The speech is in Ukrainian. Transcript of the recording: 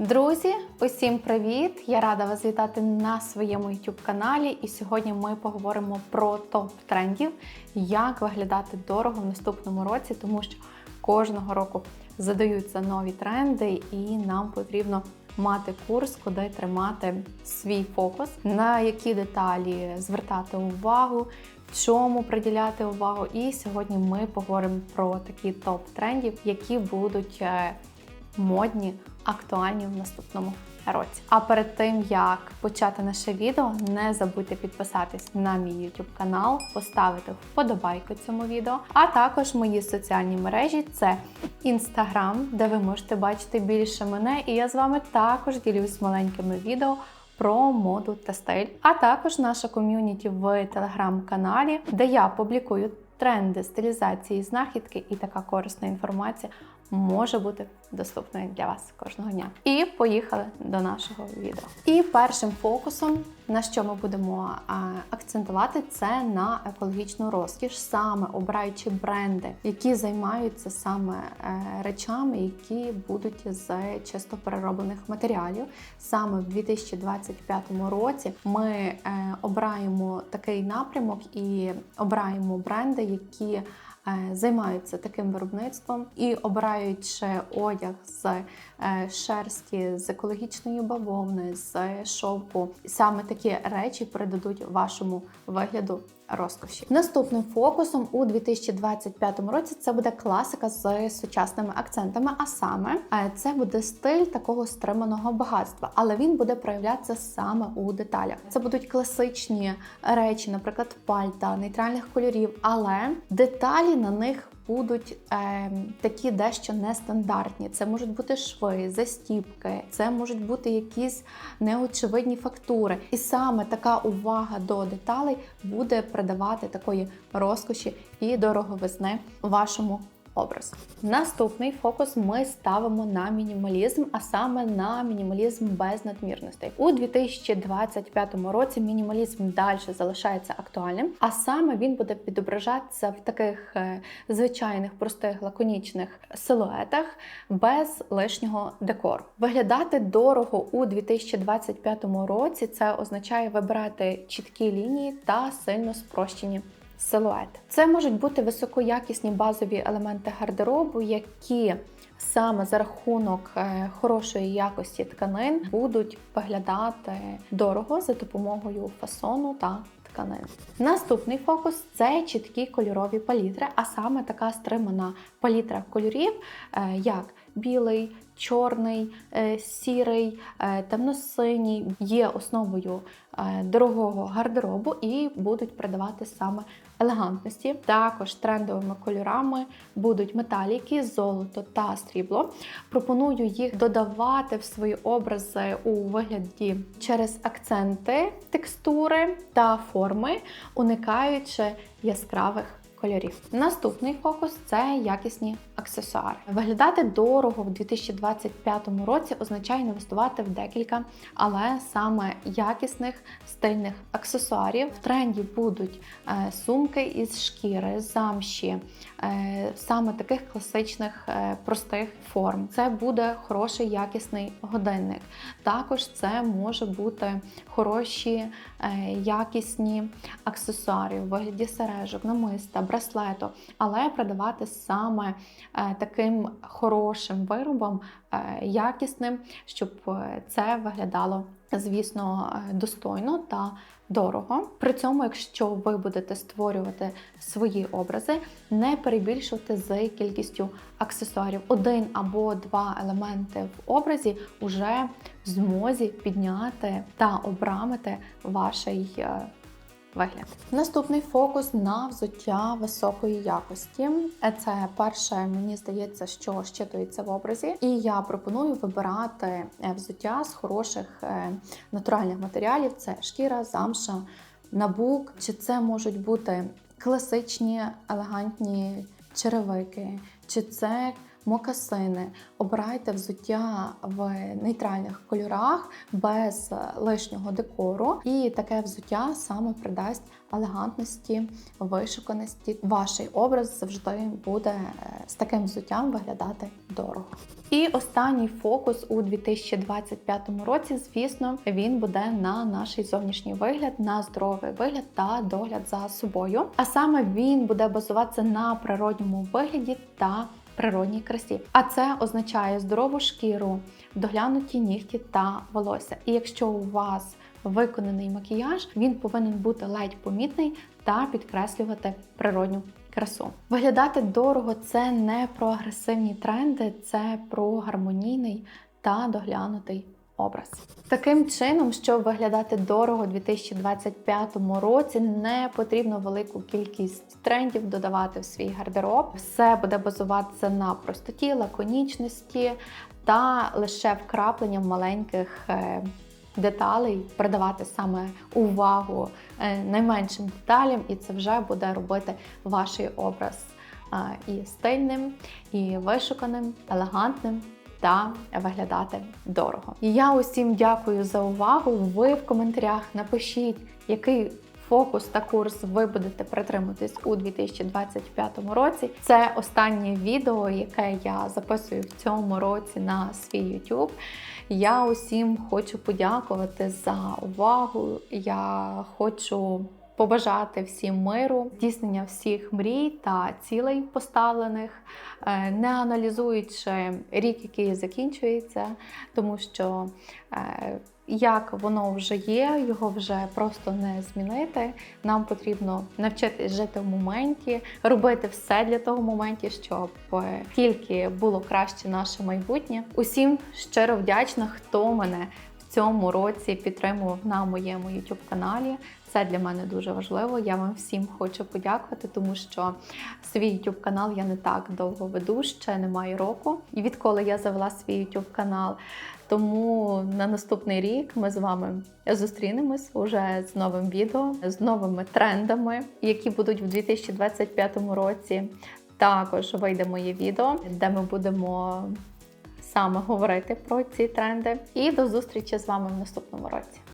Друзі, усім привіт! Я рада вас вітати на своєму YouTube каналі. І сьогодні ми поговоримо про топ трендів, як виглядати дорого в наступному році, тому що кожного року задаються нові тренди, і нам потрібно мати курс, куди тримати свій фокус, на які деталі звертати увагу. Чому приділяти увагу? І сьогодні ми поговоримо про такі топ трендів, які будуть е, модні, актуальні в наступному році. А перед тим як почати наше відео, не забудьте підписатись на мій YouTube канал, поставити вподобайку цьому відео, а також мої соціальні мережі це Instagram, де ви можете бачити більше мене, і я з вами також ділюсь маленькими відео. Про моду та стиль, а також наша ком'юніті в телеграм-каналі, де я публікую тренди, стилізації, знахідки і така корисна інформація може бути доступною для вас кожного дня. І поїхали до нашого відео. І першим фокусом, на що ми будемо акцентувати, це на екологічну розкіш, саме обираючи бренди, які займаються саме е, речами, які будуть з чисто перероблених матеріалів. Саме в 2025 році ми е, обираємо такий напрямок і обираємо бренди, які е, Займаються таким виробництвом і обираючи одяг з е, шерсті, з екологічної бавовни, з шовку, саме такі речі передадуть вашому вигляду розкоші. Наступним фокусом у 2025 році це буде класика з сучасними акцентами. А саме е, це буде стиль такого стриманого багатства, але він буде проявлятися саме у деталях. Це будуть класичні речі, наприклад, пальта, нейтральних кольорів, але деталі на них. Будуть е, такі дещо нестандартні. Це можуть бути шви, застіпки, це можуть бути якісь неочевидні фактури. І саме така увага до деталей буде придавати такої розкоші і дороговизни вашому образу. Наступний фокус ми ставимо на мінімалізм, а саме на мінімалізм без надмірностей. У 2025 році мінімалізм далі залишається актуальним, а саме він буде відображатися в таких е, звичайних, простих, лаконічних силуетах без лишнього декору. Виглядати дорого у 2025 році це означає вибирати чіткі лінії та сильно спрощені силует. Це можуть бути високоякісні базові елементи гардеробу, які саме за рахунок е, хорошої якості тканин будуть виглядати дорого за допомогою фасону та тканин. Наступний фокус це чіткі кольорові палітри, а саме така стримана палітра кольорів, е, як білий, чорний, е, сірий, темно-синій є основою дорогого гардеробу і будуть придавати саме елегантності. Також трендовими кольорами будуть металіки, золото та срібло. Пропоную їх додавати в свої образи у вигляді через акценти, текстури та форми, уникаючи яскравих кольорів. Наступний фокус це якісні аксесуари. Виглядати дорого в 2025 році означає інвестувати в декілька, але саме якісних стильних аксесуарів. В тренді будуть е, сумки із шкіри, замші, е, саме таких класичних е, простих форм. Це буде хороший якісний годинник. Також це може бути хороші якісні аксесуари у вигляді сережок, намиста, браслету, але продавати саме Е, таким хорошим виробом, е, якісним, щоб е, це виглядало, звісно, достойно та дорого. При цьому, якщо ви будете створювати свої образи, не перебільшувати з кількістю аксесуарів. Один або два елементи в образі вже в змозі підняти та обрамити ваш вигляд. Наступний фокус на взуття високої якості. Це перше, мені здається, що щитується в образі. І я пропоную вибирати е, взуття з хороших е, натуральних матеріалів: це шкіра, замша, набук. Чи це можуть бути класичні елегантні черевики, чи це мокасини. Обирайте взуття в нейтральних кольорах без лишнього декору. І таке взуття саме придасть елегантності, вишуканості. Ваш образ завжди буде е, з таким взуттям виглядати дорого. І останній фокус у 2025 році, звісно, він буде на наш зовнішній вигляд, на здоровий вигляд та догляд за собою. А саме він буде базуватися на природньому вигляді та природній красі. А це означає здорову шкіру, доглянуті нігті та волосся. І якщо у вас виконаний макіяж, він повинен бути ледь помітний та підкреслювати природню красу. Виглядати дорого це не про агресивні тренди, це про гармонійний та доглянутий образ. Таким чином, щоб виглядати дорого у 2025 році, не потрібно велику кількість трендів додавати в свій гардероб. Все буде базуватися на простоті, лаконічності та лише вкрапленням маленьких. е, Деталей придавати саме увагу е, найменшим деталям, і це вже буде робити ваш образ е, і стильним, і вишуканим, елегантним та виглядати дорого. І я усім дякую за увагу. Ви в коментарях напишіть, який фокус та курс ви будете притримуватись у 2025 році. Це останнє відео, яке я записую в цьому році на свій YouTube. Я усім хочу подякувати за увагу. Я хочу побажати всім миру, здійснення всіх мрій та цілей поставлених, е, не аналізуючи рік, який закінчується, тому що е, як воно вже є, його вже просто не змінити. Нам потрібно навчитись жити в моменті, робити все для того моменті, щоб е, тільки було краще наше майбутнє. Усім щиро вдячна, хто мене в цьому році підтримував на моєму youtube каналі. Це для мене дуже важливо. Я вам всім хочу подякувати, тому що свій youtube канал я не так довго веду, ще немає року. І відколи я завела свій youtube канал, тому на наступний рік ми з вами зустрінемось уже з новим відео, з новими трендами, які будуть в 2025 році. Також вийде моє відео, де ми будемо саме говорити про ці тренди. І до зустрічі з вами в наступному році.